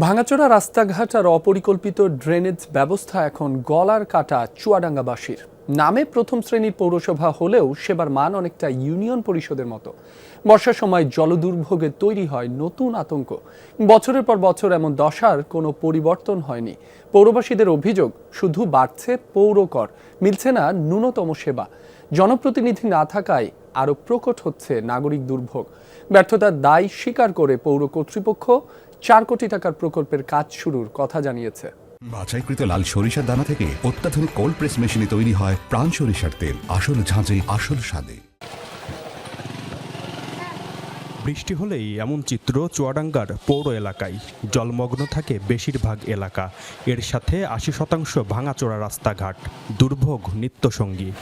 ভাঙাচোরা রাস্তাঘাট আর অপরিকল্পিত ড্রেনেজ ব্যবস্থা এখন গলার কাটা চুয়াডাঙ্গাবাসীর। নামে প্রথম শ্রেণির পৌরসভা হলেও সেবার মান অনেকটা ইউনিয়ন পরিষদের মতো। বর্ষার সময় জলদুর্ভোগে তৈরি হয় নতুন আতঙ্ক। বছরের পর বছর এমন দশার কোনো পরিবর্তন হয়নি। পৌরবাসীদের অভিযোগ, শুধু বাড়ছে পৌর কর মিলছে না ন্যূনতম সেবা। জনপ্রতিনিধি না থাকায় আরও প্রকট হচ্ছে নাগরিক দুর্ভোগ। ব্যর্থতার দায় স্বীকার করে পৌর কর্তৃপক্ষ চার কোটি টাকার প্রকল্পের কাজ শুরুর কথা জানিয়েছে। বাছাইকৃত লাল সরিষার দানা থেকে অত্যাধুনিক কোল্ড প্রেস মেশিনে তৈরি হয় প্রাণ সরিষার তেল। আসল ঝাঁঝে আসল স্বাদে। বৃষ্টি হলেই এমন চিত্র চুয়াডাঙ্গার পৌর এলাকায়। জলমগ্ন থাকে বেশিরভাগ এলাকা। এর সাথে আশি শতাংশ ভাঙাচোরা রাস্তাঘাট। দুর্ভোগ নিত্যসঙ্গী।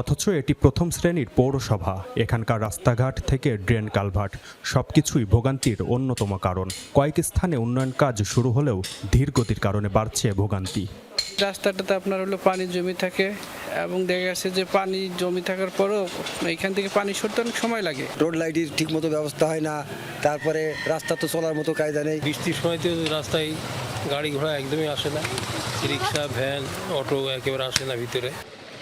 অথচ এটি প্রথম শ্রেণির পৌরসভা। এখানকার রাস্তাঘাট থেকে ড্রেন কালভার্ট সবকিছুই ভোগান্তির অন্যতম কারণ। কয়েক স্থানে উন্নয়ন কাজ শুরু হলেও ধীর গতির কারণে বাড়ছে ভোগান্তি। রাস্তাটাতে আপনার হলো পানি জমি থাকে এবং দেখা গেছে যে পানি জমি থাকার পরেও এখান থেকে পানি সরতে অনেক সময় লাগে। রোড লাইটের ঠিক মতো ব্যবস্থা হয় না তারপরে রাস্তা তো চলার মতো কায়দা নেই। বৃষ্টির সময়তে রাস্তায় গাড়ি ঘোড়া একদমই আসে না রিক্সা ভ্যান অটো একেবারে আসে না ভিতরে।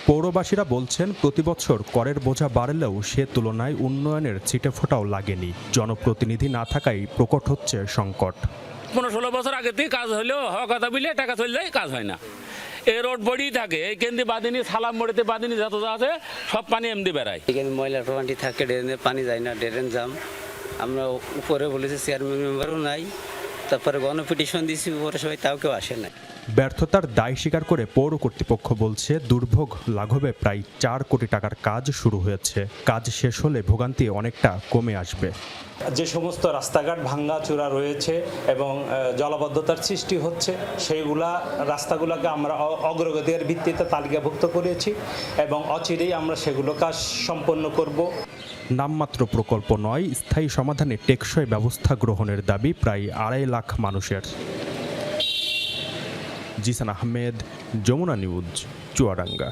পৌরবাসীরা বলছেন প্রতি বছর করের বোঝা বাড়লেও সে তুলনায় উন্নয়নের ছিটে ফোটাও লাগেনি। জনপ্রতিনিধি না থাকায় প্রকট হচ্ছে সংকট। পনেরো ষোলো বছর আগে থেকে কাজ হলেও হওয়া কথা বললে টাকা চললেই কাজ হয় না। এই রোড বড়িই থাকে এই কেন্দ্রে বাদিনী সালাম মোড়েতে বাদিনী যত যা আছে সব পানি এমনি বেড়ায়। এখানে ময়লা প্রমাণটি থাকে ড্রেনে পানি যায় না ড্রেন জাম আমরা উপরে বলেছি চেয়ারম্যান মেম্বারও নাই। তারপরে গণপিটিশন দিয়েছি উপরে সবাই তাও কেউ আসে না ব্যর্থতার দায় স্বীকার করে পৌর কর্তৃপক্ষ বলছে দুর্ভোগ লাঘবে প্রায় চার কোটি টাকার কাজ শুরু হয়েছে। কাজ শেষ হলে ভোগান্তি অনেকটা কমে আসবে। যে সমস্ত রাস্তাঘাট ভাঙ্গাচূড়া রয়েছে এবং জলাবদ্ধতার সৃষ্টি হচ্ছে সেইগুলা রাস্তাগুলোকে আমরা অ- অগ্রগতির ভিত্তিতে তালিকাভুক্ত করেছি এবং অচিরেই আমরা সেগুলো কাজ সম্পন্ন করব। নামমাত্র প্রকল্প নয় স্থায়ী সমাধানে টেকসই ব্যবস্থা গ্রহণের দাবি প্রায় আড়াই লাখ মানুষের। জিসান আহমেদ যমুনা নিউজ চুয়াডাঙ্গা।